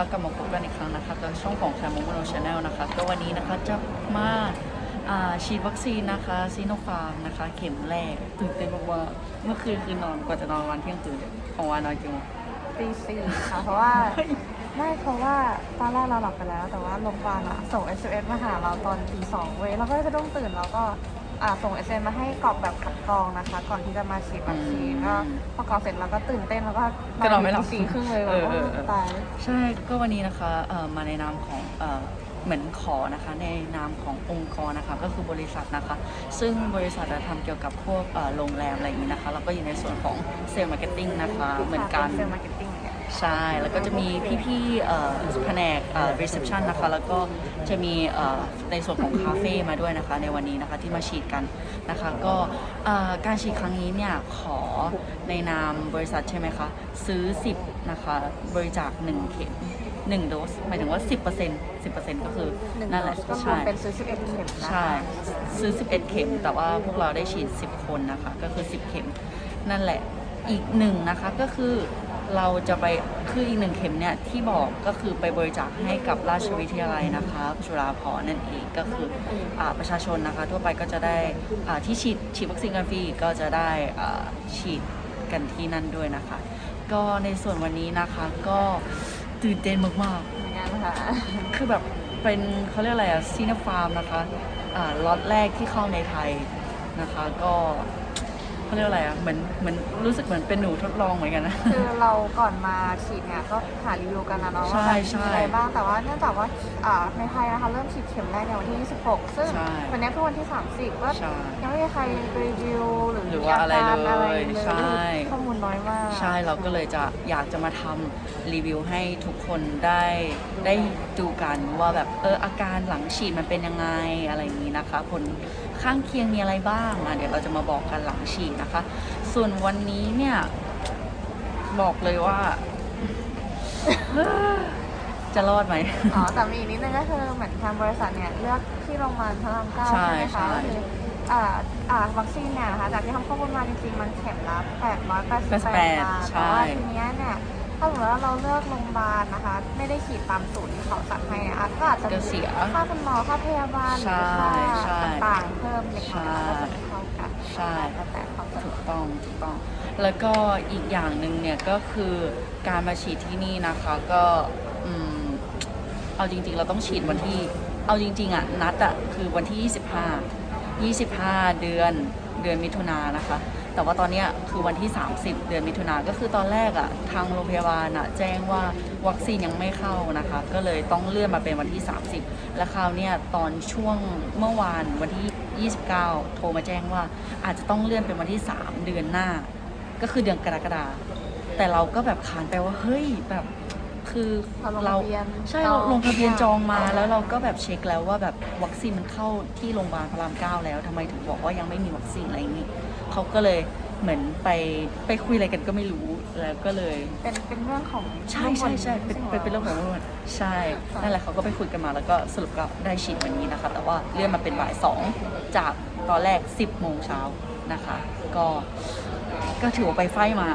นะคะกลับมาพบกันอีกครั้งนะคะกับช่องของแคมโมโนชาแนลนะคะก็วันนี้นะคะจะมาฉีดวัคซีนนะคะซีโนฟาร์มนะคะ เข็มแรกตื่นเต้นมากๆเมื่อคืนคือนอนกว่าจะนอนวันเที่ยงคืนของวานนอนกี่โมงตีสี่ค่ะเพราะว่าไม่เพราะว่าตอนแรกเราหลับไปแล้ว แต่ว่าโรงพยาบาลอะส่ง SMS มาหาเราตอนตีสองเว้ยเราก็จะต้องตื่นแล้วก็ อ่าส่ง SMS มาให้กรอกแบบคัดกรองนะคะ ก่อนที่จะมาฉีดวัคซีนก็พอกรอกเสร็จเราก็ตื่นเต้นแล้วก็ก็นอนไม่หลับตีสี่ครึ่งเลยแบบเออโอ้เออเออตายใช่ก็วันนี้นะคะเอ่อมาในนามของเอ่อเหมือนขอนะคะในนามขององค์กรนะคะก็คือบริษัทนะคะ ซึ่งบริษัทจะทำเกี่ยวกับพวกเอ่อโรงแรมอะไรอย่างนี้นะคะแล้วก็อยู่ในส่วนของเซลล์มาร์เก็ตติ้งนะคะเหมือนกันเซลล์มาร์เก็ตติ้งเนี่ย ใช่ แล้วก็จะมีพี่ๆเอ่อแผนกเอ่อ reception นะคะ แล้วก็จะมีเอ่อในส่วนของคาเฟ่มาด้วยนะคะ ในวันนี้นะคะที่มาฉีดกันนะคะ ก็เอ่อการฉีดครั้งนี้เนี่ยขอในนามบริษัทใช่ไหมคะ ซื้อ 10 นะคะ บริจาค1เข็ม1โดสหมายถึงว่า 10% 10%ก็คือหนึ่งนั่นแหละโดสก็รวใช่มเป็นซื้อ11เข็มนะคะ ใช่ ซื้อ 11 เข็ม แต่ว่าพวกเราได้ฉีด 10 คนนะคะ ก็คือ 10 เข็ม นั่นแหละ อีกหนึ่งนะคะ ก็คือ เราจะไปคืออีกหนึ่งเข็มเนี่ยที่บอกก็คือไปบริจาคให้กับราชวิทยาลัยนะคะจุฬาภรณ์นั่นเองก็คืออาประชาชนนะคะ ทั่วไปก็จะได้อ่าที่ฉีดฉีดวัคซีนกันฟรีก็จะได้อ่าฉีดกันที่นั่นด้วยนะคะ ก็ในส่วนวันนี้นะคะก็ตื่นเต้นมากๆเหมือนกันค่ะคือแบบเป็นเขาเรียกอะไรอะซีนฟาร์มนะคะอ่าล็อตแรกที่เข้าในไทยนะคะก็ เขาเรียกอะไรอะเหมือนเหมือนรู้สึกเหมือนเป็นหนูทดลองเหมือนกันนะ คือเราก่อนมาฉีดเนี่ยก็หารีวิวกันนะเนาะว่าใช่แบบใช่มีอะไรบ้างแต่ว่าเนื่องจากว่าอ่าในไทยนะคะเริ่มฉีดเข็มแรกในวันที่ 26 ซึ่งใช่วันนี้คือวันที่ 30 ก็ใช่ยังไม่มีใครรีวิวหรือหรือว่าอะไรมีกเลยอะไรเลยใช่ ข้อมูลน้อยมากใช่เราก็เลยจะอยากจะมาทำรีวิวให้ทุกคนได้ได้ดูกันว่าแบบเอออาการหลังฉีดมันเป็นยังไงอะไรอย่างนี้นะคะ ผล ข้างเคียงมีอะไรบ้างอะเดี๋ยวเราจะมาบอกกันหลังฉีดนะคะ ส่วนวันนี้เนี่ย บอกเลยว่า จะรอดไหม อ๋อแต่มีอีกนิดนึงก็คือเหมือนทางบริษัทเนี่ยเลือกที่โรงพยาบาลพระรามเก้าใช่ใช่ไหมใช่ คะก็คืออ่าอ่าวัคซีนเนี่ยนะคะจากที่ทำข้อมูลมาจริงๆมันเข็มละ888 88บาทใช่ แต่ว่าทีเนี้ยเนี่ย ถ้าสมมติว่าเราเลือกโรงพยาบาลนะคะ ไม่ได้ฉีดตามสูตรที่เขาสั่งให้อะก็อาจจะจะเสีย ค่าคุณหมอค่าพยาบาลหรือค่าใช่ต่างๆเพิ่มเล็กน้อยใช่ก็จะไม่เท่ากันใช่ แล้วแต่ความสะดถูวกกต้องถูกต้อง แล้วก็อีกอย่างหนึ่งเนี่ยก็คือการมาฉีดที่นี่นะคะก็อืมเอาจริงๆ เราต้องฉีดวันที่ เอาจริงๆอะนัดอะคือวันที่ 25 25 เดือน เดือนมิถุนายนนะคะ แต่ว่าตอนเนี้ยคือวันที่ 30 เดือนมิถุนายนก็คือตอนแรกอะทางโรงพยาบาลอะแจ้งว่าวัคซีนยังไม่เข้านะคะ ก็เลยต้องเลื่อนมาเป็นวันที่ 30 และคราวเนี้ยตอนช่วงเมื่อวานวันที่ 29 โทรมาแจ้งว่าอาจจะต้องเลื่อนเป็นวันที่ 3 เดือนหน้า ก็คือเดือนกรกฎาแต่เราก็แบบขานไปว่าเฮ้ยแบบ คือเราลงเราทะเบียนใช่จเราองลงทะเบียนทุกอย่างจองมาแล้วเราก็แบบเช็คแล้วว่าแบบวัคซีนมันเข้าที่โรงพยาบาลพระรามเก้าแล้วทำไมถึงบอกว่ายังไม่มีวัคซีนอะไรอย่างนี้เขาก็เลยเหมือนไปไปคุยอะไรกันก็ไม่รู้แล้วก็เลย เป็นเป็นเรื่องของใช่ใช่ใช่เป็นเป็นเป็นเรื่องของเรื่องใช่นั่นแหละเขาก็ไปคุยกันมาแล้วก็สรุปก็ได้ฉีดวันนี้นะคะ แต่ว่าเลื่อนมาเป็นบ่ายสองจากตอนแรก 10โมงเช้านะคะ ก็ก็ถือว่าไปไฟมา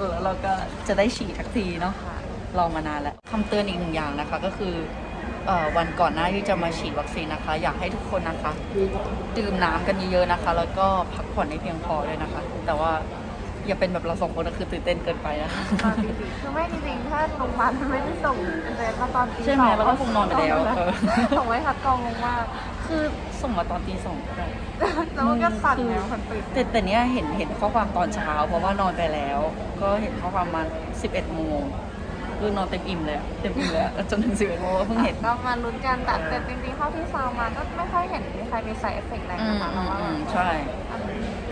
แล้วเราก็จะได้ฉีดทักทีเนาะ ค่ะรอมานานแล้วคำเตือนอีกหนึ่งอย่างนะคะก็คือเอ่อวันก่อนหน้าที่จะมาฉีดวัคซีนนะคะ อยากให้ทุกคนนะคะ ดื่มน้ำกันเยอะๆนะคะ แล้วก็พักผ่อนให้เพียงพอเลยนะคะ แต่ว่าอย่าเป็นแบบเราสองคนนะคือตื่นเต้นเกินไปนะคะตอนตีสี่คือไม่จริงๆถ้าโรงพยาบาลมันไม่ได้ส่งเสร็จมาตอนตีใช่ไหมสองเราก็คงนอนไปแล้วเออส่งไว้คัดกรองลงมากคือส่งมาตอนตีสองก็ได้แล้วมันก็สั่นแล้วคนตื่นแต่แต่เนี้ยเห็นเห็นข้อความตอนเช้า เพราะว่านอนไปแล้ว ก็เห็นข้อความมา11โมง คือนอนเต็มอิ่มเลยอะเต็มอิ่มเลยอะจนถึง11โมงก็เพิ่งเห็น ก็มาลุ้นกันแต่แต่จริงๆเท่าที่ซาวมาก็ไม่ค่อยเห็นมีใครมีใส่เอฟเฟกต์อะไรอืมนะคะอืแต่มว่าอืแบบมใช่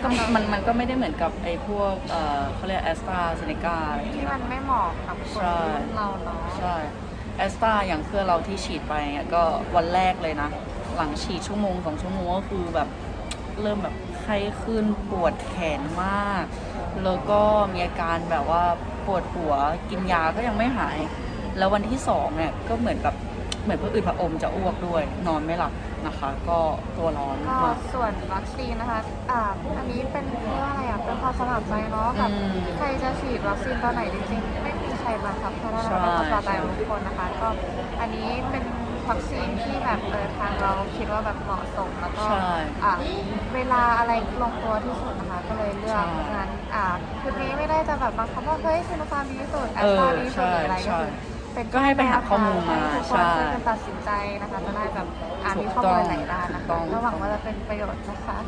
ก็มันมันก็ไม่ได้เหมือนกับไอ้พวกเอ่อเขาเรียกแอสตราเซเนกาอะไรอย่างที่เงี้ย มันไม่เหมาะกับคนใช่รุ่นเราเนาะใช่แอสตราอย่างเพื่อนเราที่ฉีดไปเนี่ยก็วันแรกเลยนะ หลังฉีดชั่วโมงสองชั่วโมงก็คือแบบเริ่มแบบไข้ขึ้นปวดแขนมาก แล้วก็มีอาการแบบว่า ปวดหัวกินยาก็ยังไม่หาย แล้ววันที่สองเนี่ยก็เหมือนกับเหมือนเพื่ออืดผะอมจะอ้วกด้วย นอนไม่หลับนะคะ ก็ตัวร้อนก็มาก ส่วนวัคซีนนะคะอ่าอันนี้เป็นเรียกว่าอะไรอะ เป็นความสมัครใจเนาะแบบอืมใครจะฉีดวัคซีนตอนไหนจริงๆ ไม่มีใครรบังคับเพราะว่าเราเป็นคนปลอดภัยของทุกคนนะคะ ก็อันนี้เป็นวัคซีนที่แบบเออทางเราคิดว่าแบบเหมาะสมแล้วก็ใช่อะเวลาอะไรลงตัวที่สุดนะคะ ก็เลยเลือกใช่ งั้น อะคลิปนี้ไม่ได้จะแบบบังคับว่าเฮ้ยซิโนฟาร์มดีที่สุดแอเอสอตราดีที่สุดหรืออะไรใช่ก็คือเป็นก็ให้ไปหาข้อมูลมาให้ทุกคนใช่ช่วยกันตัดสินใจนะคะจะได้แบบอ่านถูมีกข้อต้มูองลหลายด้านนะถูกต้คะองก็หวังว่าจะเป็นประโยชน์นะคะ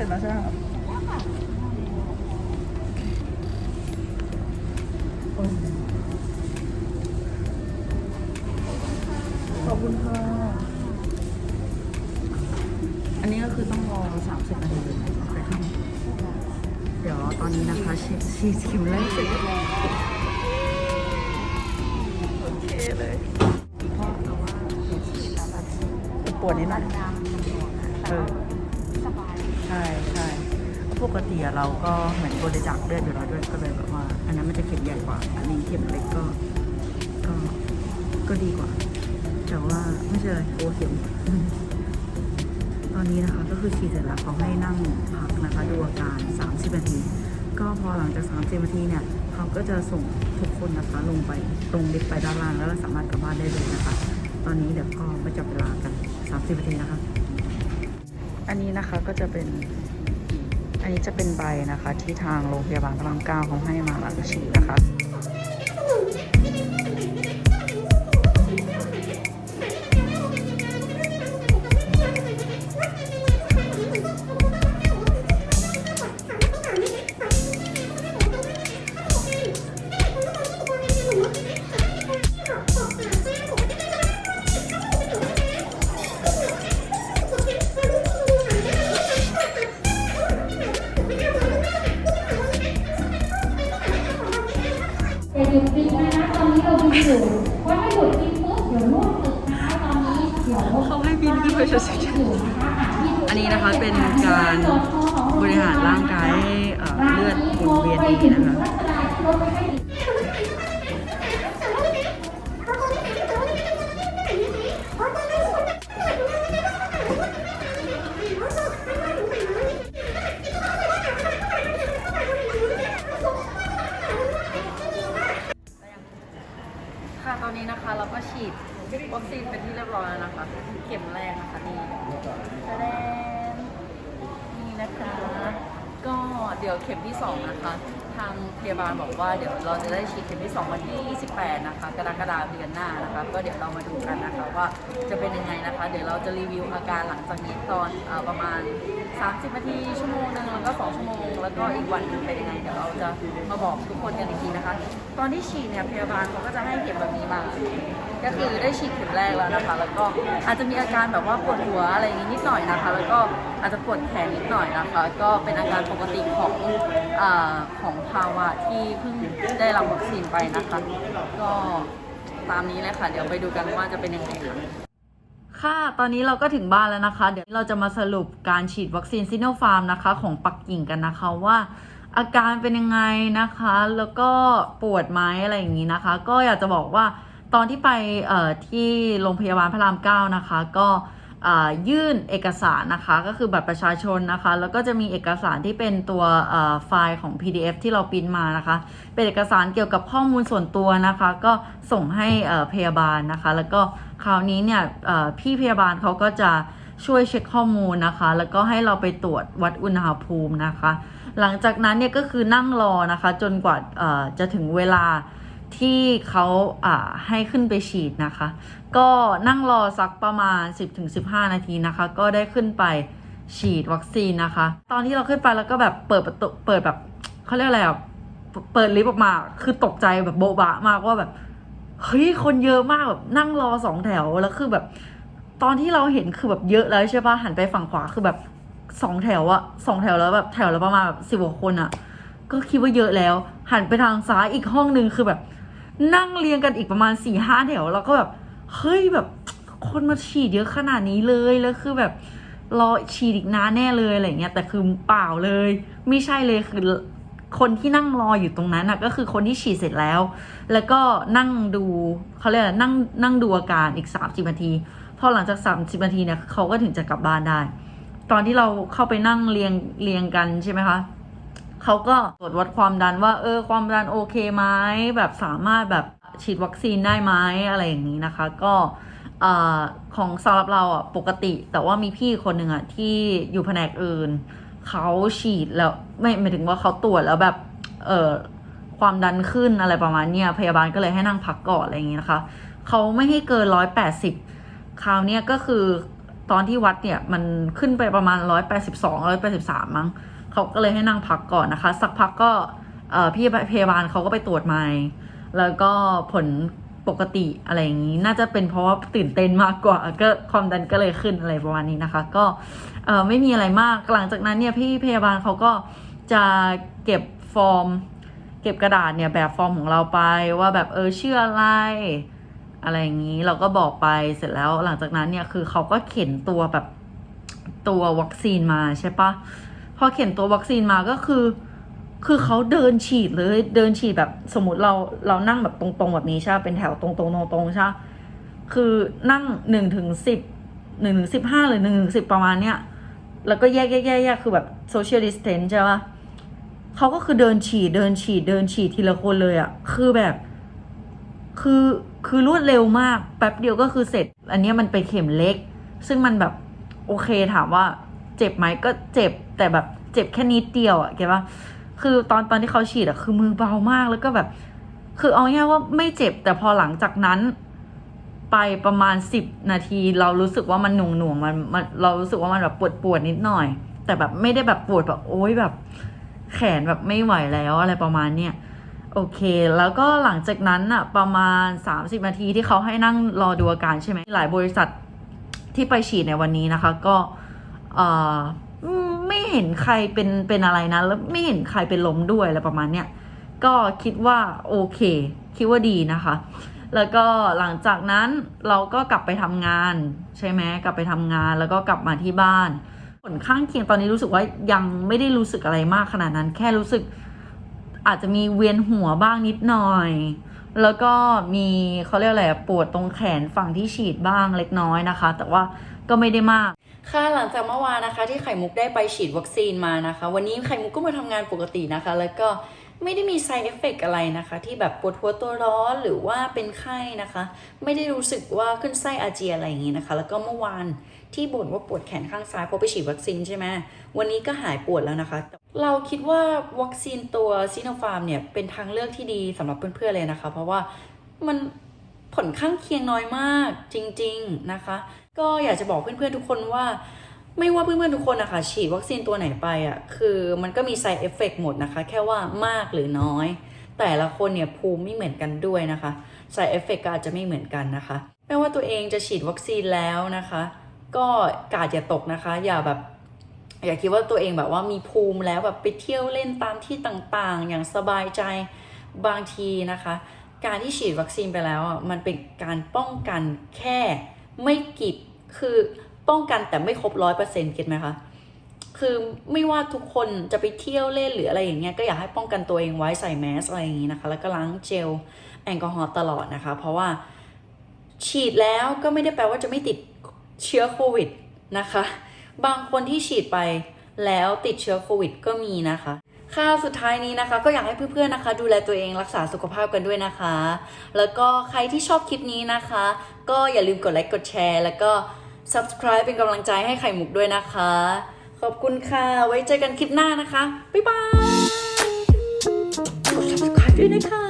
สร็จแล้วใช่ไหมครับขอบคุณค่ะ อันนี้ก็คือต้องรอ30นาทีเดี๋ยวตอนนี้นะคะฉีดฉีดเข็มแรกเสร็จแล้วโอเคเลยปวดนิดหน่อย ปกติเราก็เหมือนบริจาคเลือดอยู่แล้วด้วยก็เลยแบบว่า อันนั้นมันจะเข็มใหญ่กว่า อันนี้เข็มเล็กก็ก็ก็ดีกว่า แต่ว่าไม่ใช่อะไรกลัวเข็มตอนนี้นะคะก็คือฉีดเสร็จแล้วเขาให้นั่งพักนะคะดูอาการ 30 นาที ก็พอหลังจาก 30 นาทีเนี่ยเขาก็จะส่งทุกคนนะคะลงไปตรงลิฟต์ไปด้านล่างแล้วเราสามารถกลับบ้านได้เลยนะคะ ตอนนี้เดี๋ยวก็มาจับเวลากัน 30 นาทีนะคะ อันนี้นะคะก็จะเป็น อันนี้จะเป็นใบนะคะที่ทางโรงพยาบาลพระรามเก้าเขาให้มาหลังฉีดนะคะ หยุดบินนะคะตอนนี้เราบินอยู่เพราะถ้าหยุดบินปุ๊บเดี๋ยวล่วงตึกนะคะตอนนี้เดี๋ยวเขาให้บินขึ้นไปเฉยอยู่นะคะอันนี้นะคะเป็นการบริหารร่างกายให้เลือดหมุนเวียนดีนะคะ แล้วก็ฉีดวัคซีนเป็นที่เรียบร้อยแล้วนะคะ เข็มแรกนะคะนี่แสดงนี่นะคะ เดี๋ยวเข็มที่ 2 นะคะ ทางพยาบาลบอกว่าเดี๋ยวเราจะได้ฉีดเข็มที่ 2 วันที่ 28 นะคะ กรกฎาคมเดือนหน้านะคะ ก็เดี๋ยวเรามาดูกันนะคะว่าจะเป็นยังไงนะคะ เดี๋ยวเราจะรีวิวอาการหลังจากนี้ตอนอประมาณ 30 นาที ชั่วโมงหนึงแล้วก็ 2 ชั่วโมง แล้วก็อีกวันหนึงเป็นยังไง เดี๋ยวเราจะมาบอกทุกคนกันอีกทีนะคะ ตอนที่ฉีดเนี่ยพยาบาลเขาก็จะให้เข็มแบบนี้มา ก็คือได้ฉีดเข็มแรกแล้วนะคะ แล้วก็อาจจะมีอาการแบบว่าปวดหัวอะไรอย่างนี้นิดหน่อยนะคะ แล้วก็อาจจะปวดแขนนิดหน่อยนะคะ ก็เป็นอาการปกติของอของภาวะที่เพิ่งได้รับวัคซีนไปนะคะ ก็ตามนี้เลยค่ะ เดี๋ยวไปดูกันว่าจะเป็นยังไงค่ะค่ะ ตอนนี้เราก็ถึงบ้านแล้วนะคะ เดี๋ยวเราจะมาสรุปการฉีดวัคซีนซิโนฟาร์มนะคะ ของปักกิ่งกันนะคะว่าอาการเป็นยังไงนะคะ แล้วก็ปวดไหมอะไรอย่างนี้นะคะ ก็อยากจะบอกว่าตอนที่ไปที่โรงพยาบาลพระรามเก้านะคะ ก็ ยื่นเอกสารนะคะก็คือบัตรประชาชนนะคะ แล้วก็จะมีเอกสารที่เป็นตัวไฟล์ของ PDF ที่เราปริ้นมานะคะ เป็นเอกสารเกี่ยวกับข้อมูลส่วนตัวนะคะ ก็ส่งให้เอ่อพยาบาลนะคะ แล้วก็คราวนี้เนี่ยเอ่อพี่พยาบาลเขาก็จะช่วยเช็คข้อมูลนะคะ แล้วก็ให้เราไปตรวจวัดอุณหภูมินะคะ หลังจากนั้นเนี่ยก็คือนั่งรอนะคะ จนกว่าจะถึงเวลา ที่เขาอ่าให้ขึ้นไปฉีดนะคะ ก็นั่งรอสักประมาณ 10-15 นาทีนะคะ ก็ได้ขึ้นไปฉีดวัคซีนนะคะ ตอนที่เราขึ้นไปแล้วก็แบบเปิดประตูเปิดแบบเขาเรียกอะไรอะเปิดลิฟต์ออกมา คือตกใจแบบโบ๊ะบะมากว่าแบบเฮ้ยคนเยอะมากแบบนั่งรอสองแถวแล้วคือแบบ ตอนที่เราเห็นคือแบบเยอะแล้วใช่ปะหันไปฝั่งขวาคือแบบสองแถวอะสองแถวแล้วแบบแถวละประมาณแบบสิบกว่าคนอะก็คิดว่าเยอะแล้ว หันไปทางซ้ายอีกห้องนึงคือแบบ นั่งเรียงกันอีกประมาณสี่ห้าแถวแล้วก็แบบเฮ้ยแบบคนมาฉีดเยอะขนาดนี้เลยแล้วคือแบบรอฉีดอีกนานแน่เลยอะไรเงี้ยแต่คือเปล่าเลย ไม่ใช่เลยคือคนที่นั่งรออยู่ตรงนั้นนะก็คือคนที่ฉีดเสร็จแล้ว แล้วก็นั่งดูเขาเรียกอะไรนั่งนั่งดูอาการอีก30นาที พอหลังจาก30นาทีเนี่ยเขาก็ถึงจะกลับบ้านได้ ตอนที่เราเข้าไปนั่งเรียงเรียงกันใช่ไหมคะ เขาก็ตรวจวัดความดันว่า เออ ความดันโอเคไหมแบบสามารถแบบฉีดวัคซีนได้ไหมอะไรอย่างนี้นะคะ ก็อของสำหรับเราอะปกติ แต่ว่ามีพี่คนหนึ่งอะที่อยู่แผนกอื่นเขาฉีดแล้วไม่หมายถึงว่าเขาตรวจแล้วแบบเออความดันขึ้นอะไรประมาณเนี้ยพยาบาลก็เลยให้นั่งพักก่อนอะไรอย่างนี้นะคะเขาไม่ให้เกินร้อยแปดสิบคราวเนี้ยก็คือตอนที่วัดเนี่ยมันขึ้นไปประมาณร้อยแปดสิบสองร้อยแปดสิบสามมั้ง เขาก็เลยให้นั่งพักก่อนนะคะ สักพักก็พี่พยาบาลเขาก็ไปตรวจใหม่แล้วก็ผลปกติอะไรอย่างนี้ น่าจะเป็นเพราะว่าตื่นเต้นมากกว่า ก็ความดันก็เลยขึ้นอะไรประมาณนี้นะคะ ก็ไม่มีอะไรมากหลังจากนั้นเนี่ยพี่พยาบาลเขาก็จะเก็บฟอร์ม เก็บกระดาษเนี่ยแบบฟอร์มของเราไปว่าแบบเออชื่ออะไรอะไรอย่างนี้เราก็บอกไปเสร็จแล้วหลังจากนั้นเนี่ยคือเขาก็เข็นตัวแบบตัววัคซีนมาใช่ปะ พอเข็นตัววัคซีนมาก็คือ คือเขาเดินฉีดเลยเดินฉีดแบบสมมติเราเรานั่งแบบตรงๆแบบนี้ใช่เป็นแถวตรงๆตรงๆใช่คือนั่งหนึ่งถึงสิบหนึ่งถึงสิบห้าหรือหนึ่งถึงสิบประมาณเนี้ยแล้วก็แยกแยกแยกแยกคือแบบ social distance ใช่ปะเขาก็คือเดินฉีดเดินฉีดเดินฉีดทีละคนเลยอะคือแบบ คือคือรวดเร็วมาก แป๊บเดียวก็คือเสร็จ อันเนี้ยมันเป็นเข็มเล็ก ซึ่งมันแบบโอเคถามว่า เจ็บไหมก็เจ็บ แต่แบบเจ็บแค่นิดเดียวอะเก็ตปะคือตอนตอนที่เขาฉีดอะคือมือเบามากแล้วก็แบบ คือเอาง่ายว่าไม่เจ็บแต่พอหลังจากนั้นไปประมาณสิบนาที เรารู้สึกว่ามันหน่วงหน่วงมันมันเรารู้สึกว่ามันแบบปวดปวดนิดหน่อย แต่แบบไม่ได้แบบปวดแบบโอ๊ยแบบ แขนแบบไม่ไหวแล้วอะไรประมาณเนี้ยโอเค แล้วก็หลังจากนั้นอะประมาณ 30 นาทีที่เขาให้นั่งรอดูอาการใช่ไหมหลายบริษัทที่ไปฉีดในวันนี้นะคะ ก็เอ่อ ไม่เห็นใครเป็นเป็นอะไรนะ แล้วไม่เห็นใครเป็นล้มด้วยอะไรประมาณเนี้ยก็คิดว่าโอเค คิดว่าดีนะคะ แล้วก็หลังจากนั้นเราก็กลับไปทำงาน ใช่ไหมกลับไปทำงานแล้วก็กลับมาที่บ้าน ผลข้างเคียงตอนนี้รู้สึกว่ายังไม่ได้รู้สึกอะไรมากขนาดนั้น แค่รู้สึกอาจจะมีเวียนหัวบ้างนิดหน่อย แล้วก็มีเขาเรียกอะไรปวดตรงแขนฝั่งที่ฉีดบ้างเล็กน้อยนะคะ แต่ว่าก็ไม่ได้มาก ค่ะหลังจากเมื่อวานนะคะ ที่ไข่มุกได้ไปฉีดวัคซีนมานะคะ วันนี้ไข่มุกก็มาทำงานปกตินะคะ แล้วก็ไม่ได้มี side effect อะไรนะคะ ที่แบบปวดหัวตัวร้อนหรือว่าเป็นไข้นะคะ ไม่ได้รู้สึกว่าขึ้นไส้อาเจียอะไรอย่างนี้นะคะ แล้วก็เมื่อวานที่บ่นว่าปวดแขนข้างซ้ายเพราะไปฉีดวัคซีนใช่ไหมวันนี้ก็หายปวดแล้วนะคะ เราคิดว่าวัคซีนตัวซีโนฟาร์มเนี่ยเป็นทางเลือกที่ดีสำหรับเพื่อนๆเลยนะคะ เพราะว่ามัน ผลข้างเคียงน้อยมากจริง ๆนะคะ ก็อยากจะบอกเพื่อนๆทุกคนว่า ไม่ว่าเพื่อนๆทุกคนนะคะฉีดวัคซีนตัวไหนไปอะคือมันก็มี side effect หมดนะคะ แค่ว่ามากหรือน้อย แต่ละคนเนี่ยภูมิไม่เหมือนกันด้วยนะคะ side effect ก็อาจจะไม่เหมือนกันนะคะไม่ว่าตัวเองจะฉีดวัคซีนแล้วนะคะ ก็กาดอย่าตกนะคะ อย่าแบบอย่าคิดว่าตัวเองแบบว่ามีภูมิแล้วแบบไปเที่ยวเล่นตามที่ต่างๆ อย่างสบายใจบางทีนะคะ การที่ฉีดวัคซีนไปแล้วอะมันเป็นการป้องกันแค่ไม่กี่คือป้องกันแต่ไม่ครบร้อยเปอร์เซ็นต์เก็ตไหมคะคือไม่ว่าทุกคนจะไปเที่ยวเล่นหรืออะไรอย่างเงี้ยก็อยากให้ป้องกันตัวเองไว้ใส่แมสอะไรอย่างงี้นะคะ แล้วก็ล้างเจลแอลกอฮอล์ตลอดนะคะ เพราะว่าฉีดแล้วก็ไม่ได้แปลว่าจะไม่ติดเชื้อโควิดนะคะ บางคนที่ฉีดไปแล้วติดเชื้อโควิดก็มีนะคะ ค่ะสุดท้ายนี้นะคะ ก็อยากให้เพื่อนๆนะคะ ดูแลตัวเองรักษาสุขภาพกันด้วยนะคะ แล้วก็ใครที่ชอบคลิปนี้นะคะ ก็อย่าลืมกดไลค์กดแชร์ แล้วก็ subscribe เป็นกำลังใจให้ไข่มุกด้วยนะคะ ขอบคุณค่ะ ไว้เจอกันคลิปหน้านะคะ บ๊ายบาย กด subscribe ด้วยนะคะ